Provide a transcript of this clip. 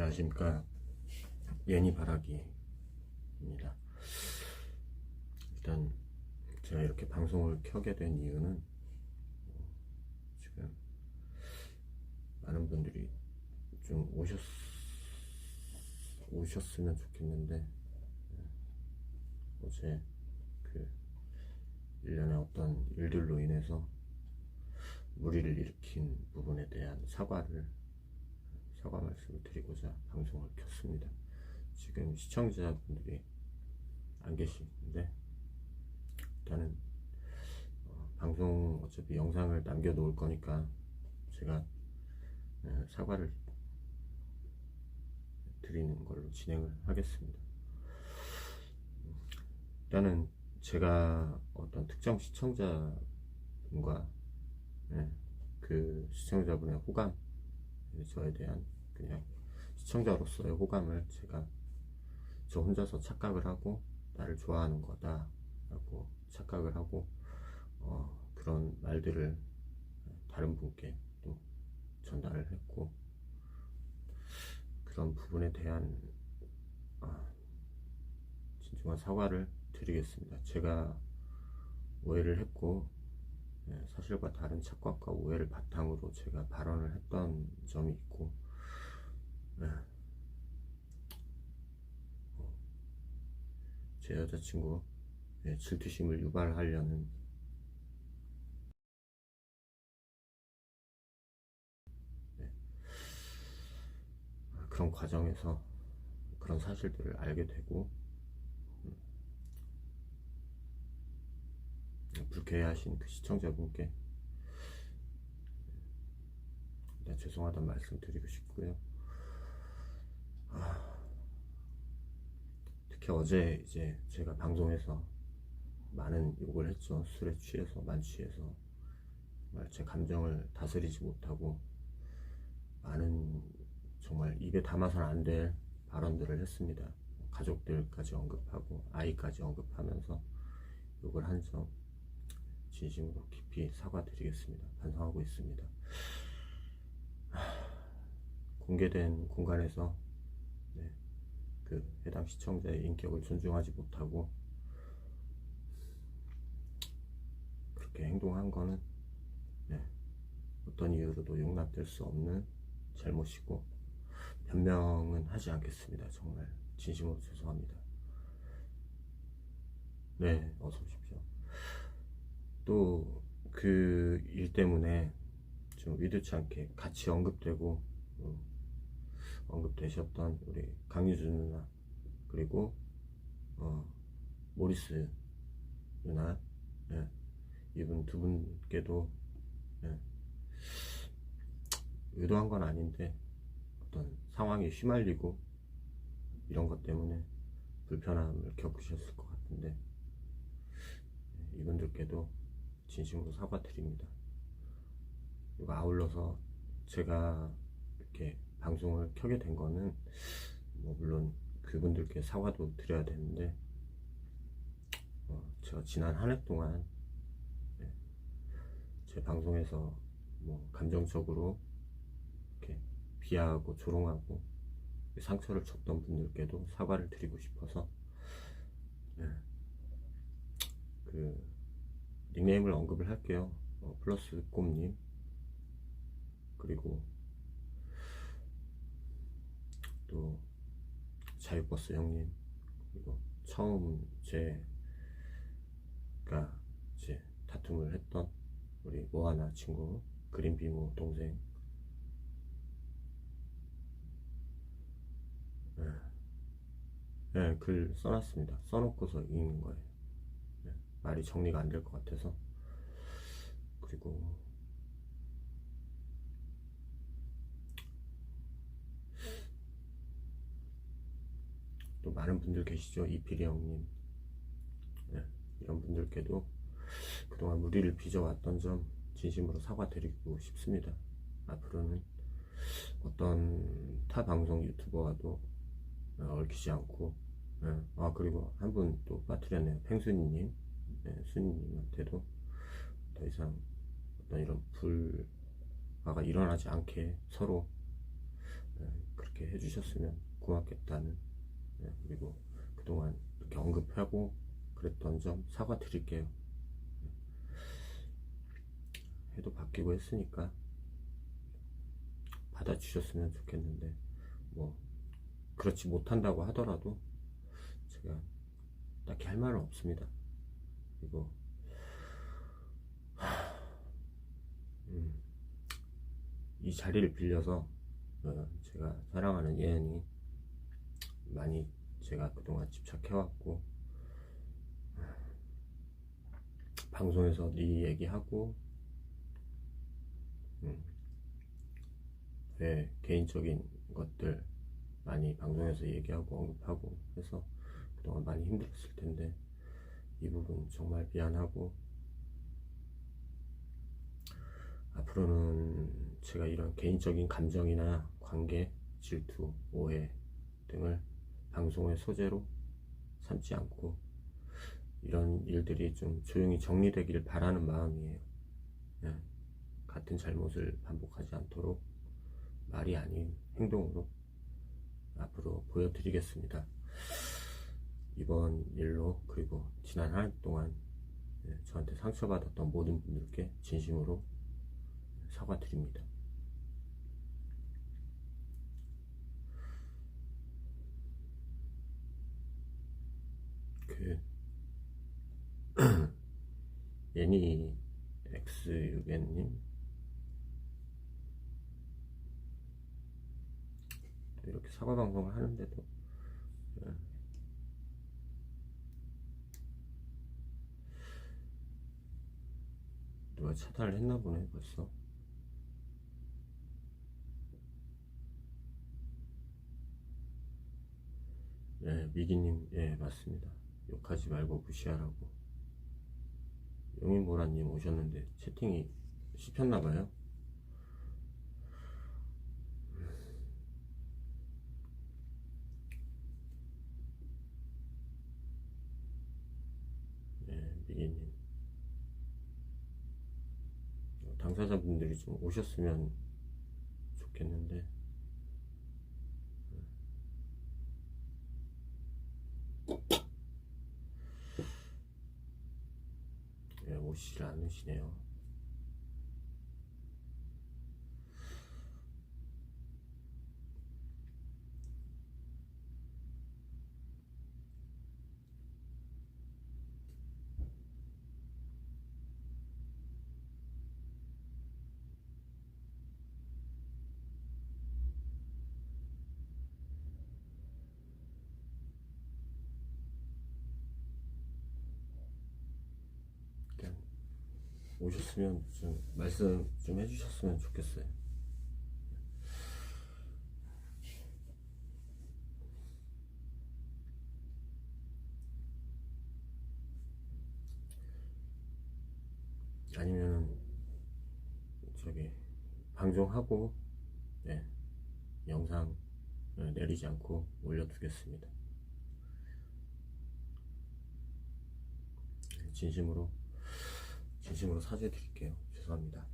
안녕하십니까. 예니 바라기입니다. 일단 제가 이렇게 방송을 켜게 된 이유는 어, 지금 많은 분들이 좀 오셨 오셨으면 좋겠는데 예, 어제 그 일련의 어떤 일들로 인해서 무리를 일으킨 부분에 대한 사과를 사과 말씀을 드리고자 방송을 켰습니다. 지금 시청자분들이 안 계시는데 일단은 어, 방송 어차피 영상을 남겨 놓을 거니까 제가 에, 사과를 드리는 걸로 진행을 하겠습니다. 일단은 제가 어떤 특정 시청자분과 예, 그 시청자분의 호감 저에 대한 그냥 시청자로서의 호감을 제가 저 혼자서 착각을 하고 나를 좋아하는 거다라고 착각을 하고 어, 그런 말들을 다른 분께 또 전달을 했고 그런 부분에 대한 어, 진중한 사과를 드리겠습니다. 제가 오해를 했고 예, 사실과 다른 착각과 오해를 바탕으로 제가 발언을 했던 점이 있고 예, 어, 제 여자친구 예, 질투심을 유발하려는 예, 그런 과정에서 그런 사실들을 알게 되고 음, 불쾌해하신 그 시청자분께 죄송하다는 말씀 드리고 싶고요. 아, 특히 어제 이제 제가 방송에서 많은 욕을 했죠. 술에 취해서 만취해서 정말 제 감정을 다스리지 못하고 많은 정말 입에 담아서는 안될 발언들을 했습니다. 가족들까지 언급하고 아이까지 언급하면서 욕을 한 점 진심으로 깊이 사과드리겠습니다. 반성하고 있습니다. 공개된 공간에서 네, 그 해당 시청자의 인격을 존중하지 못하고 그렇게 행동한 거는 네, 어떤 이유로도 용납될 수 없는 잘못이고 변명은 하지 않겠습니다. 정말 진심으로 죄송합니다. 네, 어서 오십시오. 또 그 일 때문에 좀 의도치 않게 같이 언급되고 어, 언급되셨던 우리 강유준 누나 그리고 어, 모리스 누나 예, 이분 두 분께도 예, 의도한 건 아닌데 어떤 상황에 휘말리고 이런 것 때문에 불편함을 겪으셨을 것 같은데 예, 이분들께도 진심으로 사과드립니다. 그리고 아울러서 제가 이렇게 방송을 켜게 된 거는 뭐 물론 그분들께 사과도 드려야 되는데 어, 제가 지난 한 해 동안 네, 제 방송에서 뭐 감정적으로 이렇게 비하하고 조롱하고 상처를 줬던 분들께도 사과를 드리고 싶어서 네, 그 닉네임을 언급을 할게요. 어, 플러스 꼼님 그리고 또 자유버스 형님 그리고 처음 제가 이제 다툼을 했던 우리 모하나 친구 그린비모 동생 네, 네, 글 써놨습니다. 써놓고서 읽는 거예요. 네, 말이 정리가 안 될 것 같아서 그리고 또 많은 분들 계시죠. 이필이 형님. 네, 이런 분들께도 그동안 무리를 빚어왔던 점 진심으로 사과드리고 싶습니다. 앞으로는 어떤 타 방송 유튜버와도 어, 얽히지 않고 네, 아 그리고 한 분 또 빠뜨렸네요. 팽순이님 네, 순이님한테도 더 이상 어떤 이런 불화가 일어나지 않게 서로 네, 그렇게 해주셨으면 고맙겠다는 예, 그리고 그동안 이렇게 언급하고 그랬던 점 사과드릴게요. 예. 해도 바뀌고 했으니까 받아주셨으면 좋겠는데 뭐 그렇지 못한다고 하더라도 제가 딱히 할 말은 없습니다. 그리고 하, 음, 이 자리를 빌려서 어, 제가 사랑하는 예은이 많이 제가 그동안 집착해왔고 방송에서 네 얘기하고 음, 내 개인적인 것들 많이 방송에서 얘기하고 언급하고 해서 그동안 많이 힘들었을 텐데 이 부분 정말 미안하고 앞으로는 제가 이런 개인적인 감정이나 관계, 질투, 오해 등을 방송의 소재로 삼지 않고 이런 일들이 좀 조용히 정리되기를 바라는 마음이에요. 네. 같은 잘못을 반복하지 않도록 말이 아닌 행동으로 앞으로 보여드리겠습니다. 이번 일로 그리고 지난 한 해 동안 네, 저한테 상처받았던 모든 분들께 진심으로 사과드립니다. 그 예니 X6N님 이렇게 사과 방송을 하는데도 예. 누가 차단을 했나 보네 벌써. 예 미기님 예 맞습니다. 욕하지 말고 무시하라고. 용인보라님 오셨는데 채팅이 씹혔나봐요 예 미기님 당사자분들이 좀 오셨으면 좋겠는데 예, 오시질 않으시네요. 그냥 오셨으면 좀 말씀 좀 해주셨으면 좋겠어요. 아니면 저기 방송하고 네, 영상 네, 내리지 않고 올려두겠습니다. 진심으로 진심으로 사죄드릴게요. 죄송합니다.